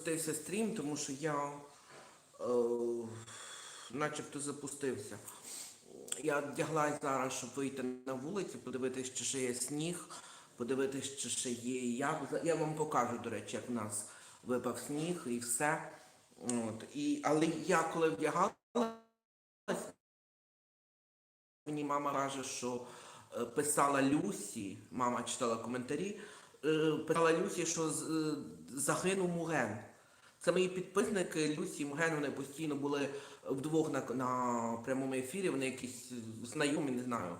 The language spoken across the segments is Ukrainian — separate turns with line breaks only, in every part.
запустився стрім, тому що я е, начебто запустився. Я вдяглась зараз, щоб вийти на вулицю, подивитись, чи ще є сніг, подивитись, чи ще є як. Я вам покажу, до речі, як в нас випав сніг і все. От. І, але я коли вдягалась, мені мама каже, що е, писала Люсі, мама читала коментарі, е, писала Люсі, що е, загинув Муген. Це мої підписники Люсі і Муген, вони постійно були вдвох на, на прямому ефірі, вони якісь знайомі, не знаю.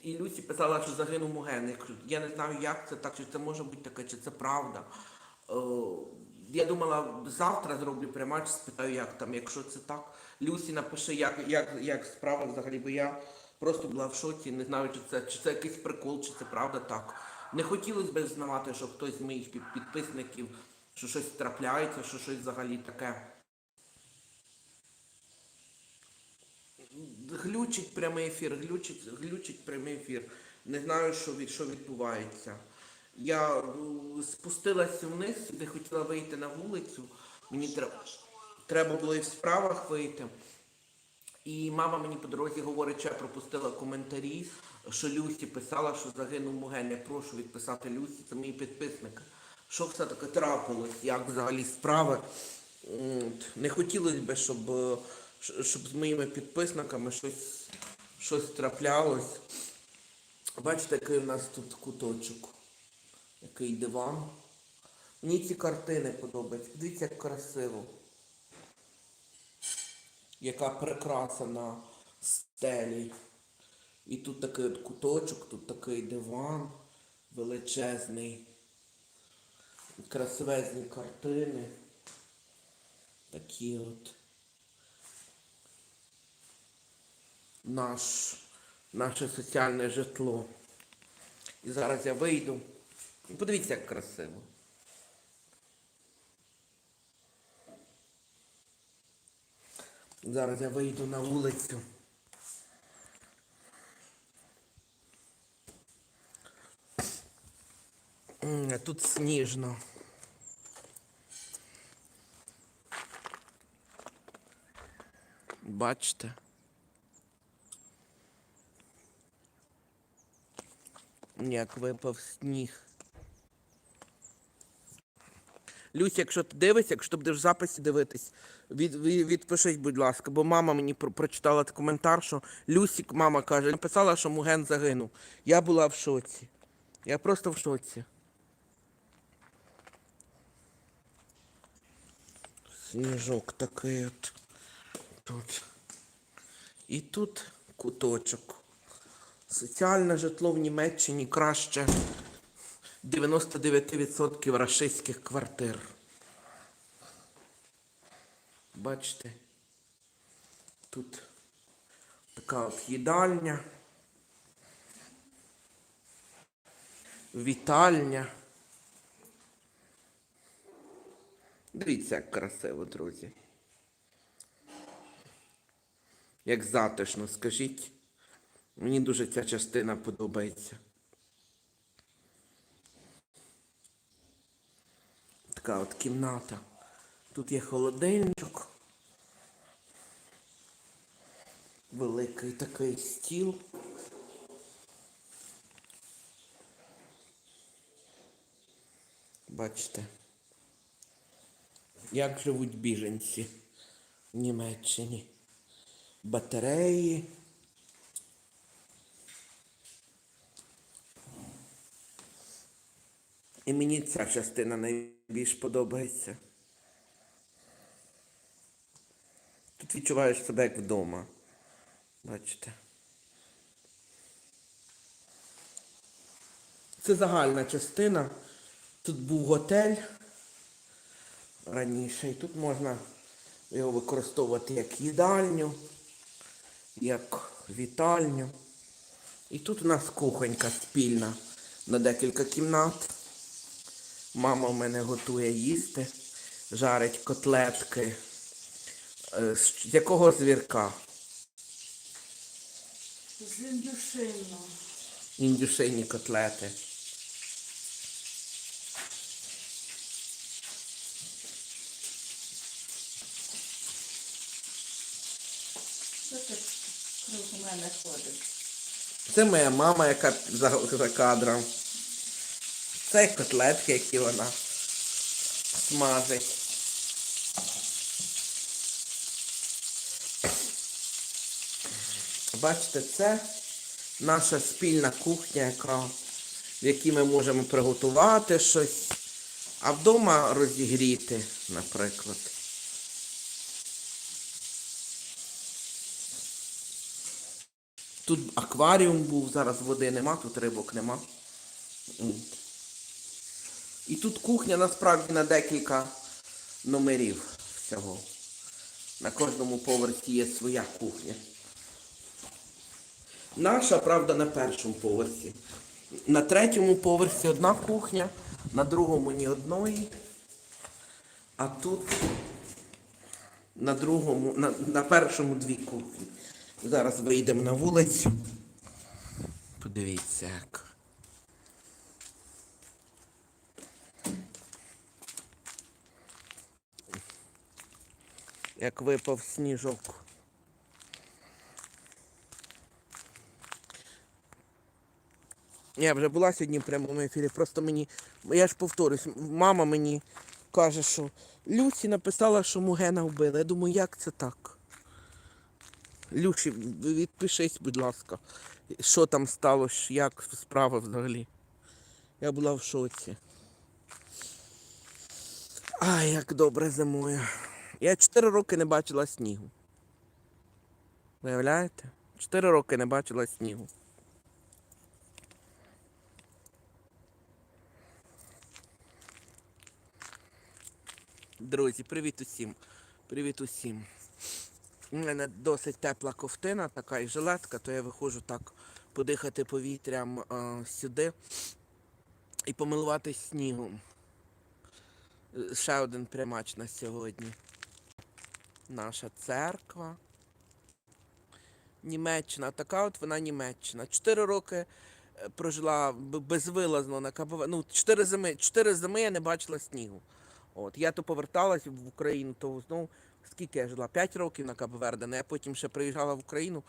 І Люсі писала, що загинув Муген. Я не знаю, як це так, чи це може бути таке, чи це правда. Е, я думала, завтра зроблю прямач, спитаю, як там, якщо це так. Люсі напише, як, як, як справа взагалі, бо я просто була в шоці, не знаю, чи це, чи це якийсь прикол, чи це правда так. Не хотілося б знавати, що хтось з моїх підписників, що щось трапляється, що щось взагалі таке. Глючить прямий ефір, глючить, глючить прямий ефір. Не знаю, що, від, що відбувається. Я спустилася вниз, де хотіла вийти на вулицю. Мені треба, треба було і в справах вийти. І мама мені по дорозі говорить, що я пропустила коментарі, що Люсі писала, що загинув Муген. Я прошу відписати Люсі, це мої підписники. Що все таке трапилось, як взагалі справи. Не хотілося б, щоб, е, щоб з моїми підписниками щось, щось траплялось. Бачите, який у нас тут куточок, який диван. Мені ці картини подобаються. Дивіться, як красиво яка прикраса на стелі. І тут такий от куточок, тут такий диван величезний. Красивезні картини. Такі от. Наш, наше соціальне житло. І зараз я вийду. Подивіться, як красиво. Зараз я вийду на вулицю. Тут сніжно. Бачите? Як випав сніг. Люся, якщо ти дивишся, якщо ти в записі дивитись, від, від, відпишись, будь ласка, бо мама мені про, прочитала коментар, що Люсі, мама каже, написала, що Муген загинув. Я була в шоці. Я просто в шоці. Сніжок такий от тут. І тут куточок. Соціальне житло в Німеччині краще 99% рашистських квартир. Бачите? Тут така от їдальня. Вітальня. Дивіться, як красиво, друзі. Як затишно, скажіть. Мені дуже ця частина подобається. Така от кімната. Тут є холодильничок. Великий такий стіл. Бачите, як живуть біженці в Німеччині. Батареї. І мені ця частина найбільш подобається. Тут відчуваєш себе як вдома. Бачите. Це загальна частина. Тут був готель раніше. І тут можна його використовувати як їдальню, як вітальню. І тут у нас кухонька спільна на декілька кімнат. Мама в мене готує їсти, жарить котлетки. Е, З якого звірка?
З індюшино.
Індюшині котлети.
Що ти круг мене ходиш?
Це моя мама, яка за, за кадром. Це котлетки, які вона смажить. Бачите, це наша спільна кухня, яка, в якій ми можемо приготувати щось, а вдома розігріти, наприклад. Тут акваріум був, зараз води нема, тут рибок нема. І тут кухня насправді на декілька номерів всього. На кожному поверсі є своя кухня. Наша, правда, на першому поверсі. На третьому поверсі одна кухня, на другому ні одної. А тут на другому, на, на першому дві кухні. Зараз вийдемо на вулицю. Подивіться як. Як випав сніжок. Я вже була сьогодні в прямому ефірі, просто мені, я ж повторюсь, мама мені каже, що Люсі написала, що Мугена вбили. Я думаю, як це так? Люші, відпишись, будь ласка, що там сталося, як справа взагалі. Я була в шоці. Ай, як добре зимою. Я 4 роки не бачила снігу. Виявляєте? 4 роки не бачила снігу. Друзі, привіт усім. Привіт усім. У мене досить тепла ковтина, така і жилетка, то я виходжу так подихати повітрям а, сюди і помилуватись снігом. Ще один прямач на сьогодні. Наша церква. Німеччина. Така от вона Німеччина. Чотири роки е, прожила безвилазно на КПВ. Ну, чотири зими, чотири зими я не бачила снігу. От, я то поверталась в Україну, то знову скільки я жила? П'ять років на Кабо-Верде, я потім ще приїжджала в Україну.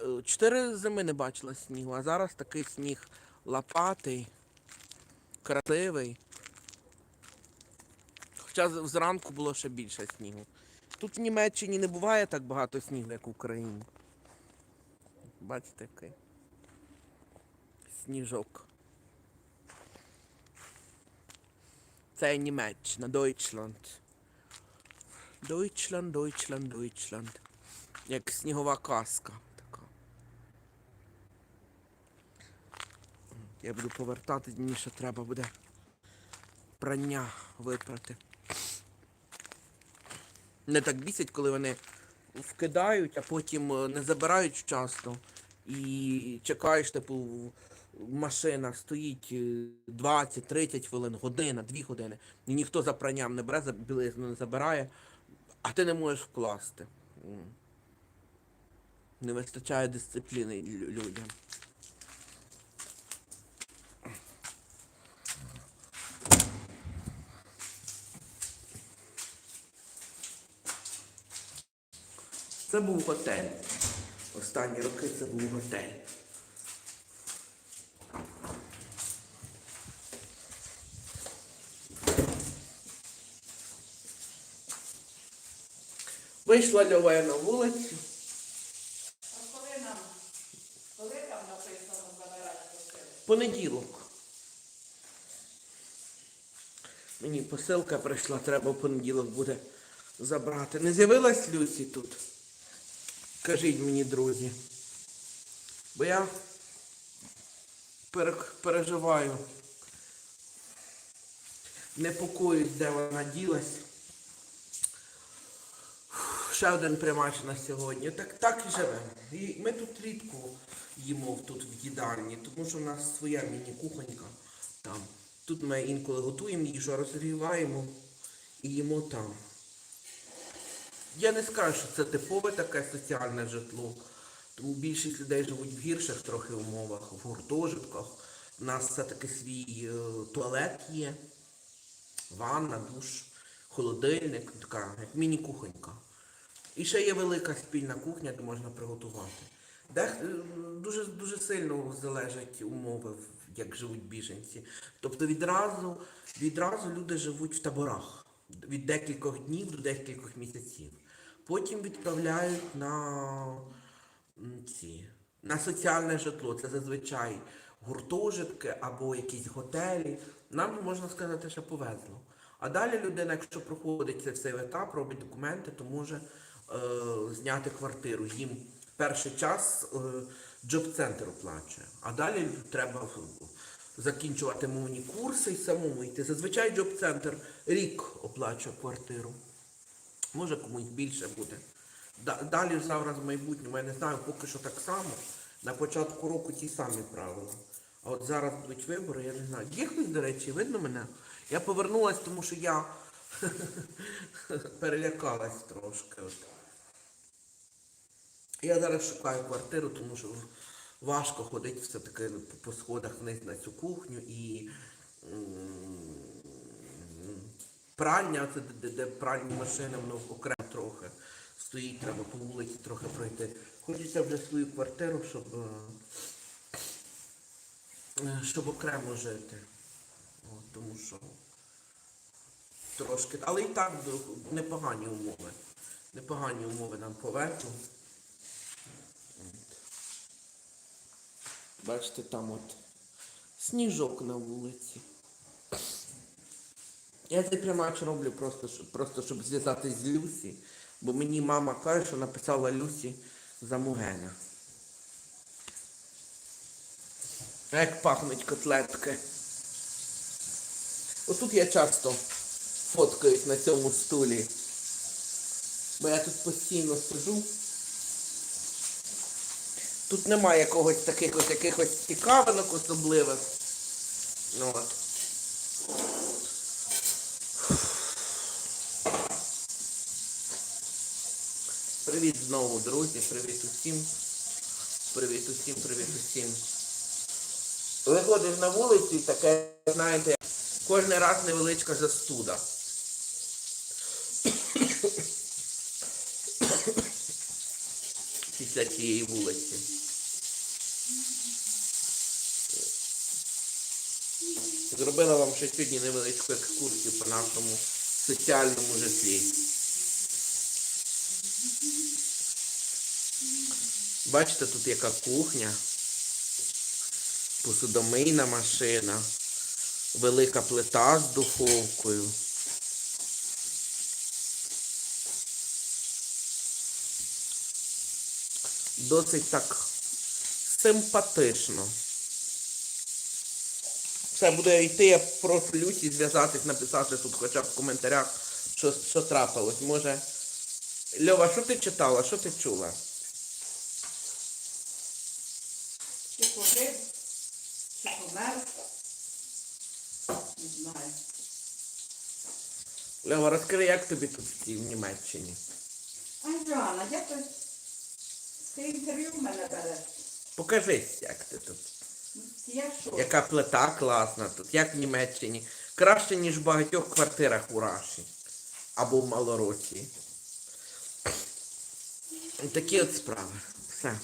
Е, Чотири зими не бачила снігу, а зараз такий сніг лопатий, красивий. Хоча зранку було ще більше снігу. Тут в Німеччині не буває так багато снігу, як в Україні. Бачите, який сніжок. Це Німеччина, Deutschland. Deutschland, Deutschland, Deutschland. Як снігова казка така. Я буду повертати, мені ще треба буде прання випрати. Не так бісять, коли вони вкидають, а потім е, не забирають часто. І чекаєш, типу, машина стоїть е, 20-30 хвилин, година, 2 години. І ніхто за пранням не бере, за білизну не забирає, а ти не можеш вкласти. Не вистачає дисципліни людям. Це був готель. Останні роки це був готель. Вийшла Льова на вулицю.
А коли нам, коли там написано забирати посилку?
Понеділок. Мені посилка прийшла, треба в понеділок буде забрати. Не з'явилась Люсі тут? Кажіть мені, друзі. Бо я переживаю. Непокоюсь, де вона ділась. Ще один прямач на сьогодні. Так, так і живемо. І ми тут рідко їмо тут в їдальні, тому що в нас своя міні-кухонька там. Тут ми інколи готуємо їжу, розігріваємо і їмо там. Я не скажу, що це типове таке соціальне житло. Тому більшість людей живуть в гірших трохи умовах, в гуртожитках. У нас все-таки свій е, туалет є, ванна, душ, холодильник, така як міні-кухонька. І ще є велика спільна кухня, де можна приготувати. Де е, дуже, дуже сильно залежать умови, як живуть біженці. Тобто відразу, відразу люди живуть в таборах від декількох днів до декількох місяців. Потім відправляють на ці, на соціальне житло. Це зазвичай гуртожитки або якісь готелі. Нам можна сказати, що повезло. А далі людина, якщо проходить цей етап, робить документи, то може зняти квартиру. Їм перший час е, джоб-центр оплачує, а далі треба закінчувати мовні курси і самому йти. Зазвичай джоб-центр рік оплачує квартиру. Може комусь більше буде. Далі зараз в майбутньому, я не знаю, поки що так само. На початку року ті самі правила. А от зараз будуть вибори, я не знаю. Є хтось, до речі, видно мене? Я повернулась, тому що я перелякалась трошки. Я зараз шукаю квартиру, тому що важко ходити все-таки по- сходах вниз на цю кухню і пральня, це де, де, пральні машини, воно окремо трохи стоїть, треба по вулиці трохи пройти. Хочеться вже свою квартиру, щоб, е, щоб окремо жити. От, тому що трошки. Але і так непогані умови. Непогані умови нам повезли. Бачите, там от сніжок на вулиці. Я цей прямач роблю просто, просто щоб зв'язатись з Люсі, бо мені мама каже, що написала Люсі за Мугена. Як пахнуть котлетки. Отут я часто фоткаюсь на цьому стулі. Бо я тут постійно сижу. Тут немає якогось таких ось якихось цікавинок особливих. Ну, от. Привіт знову, друзі, привіт усім. Привіт усім, привіт усім. Виходиш на вулицю і таке, знаєте, кожен раз невеличка застуда. Після цієї вулиці. Зробила вам ще сьогодні невеличку екскурсію по нашому соціальному житлі. Бачите, тут яка кухня, посудомийна машина, велика плита з духовкою. Досить так симпатично. Все, буду я йти, я прошу Люсі зв'язатись, написати тут хоча б в коментарях, що, що трапилось. Може. Льова, що ти читала? Що ти чула?
Чи пожив, чи помер. Не знаю.
Льова, розкажи, як тобі тут в Німеччині?
Анжана, як ти, ти інтерв'ю в мене бере.
Покажись, як ти тут.
Я що?
Яка плита класна тут, як в Німеччині. Краще, ніж в багатьох квартирах у Раші. Або в Малоросії. Такі от справи. Все.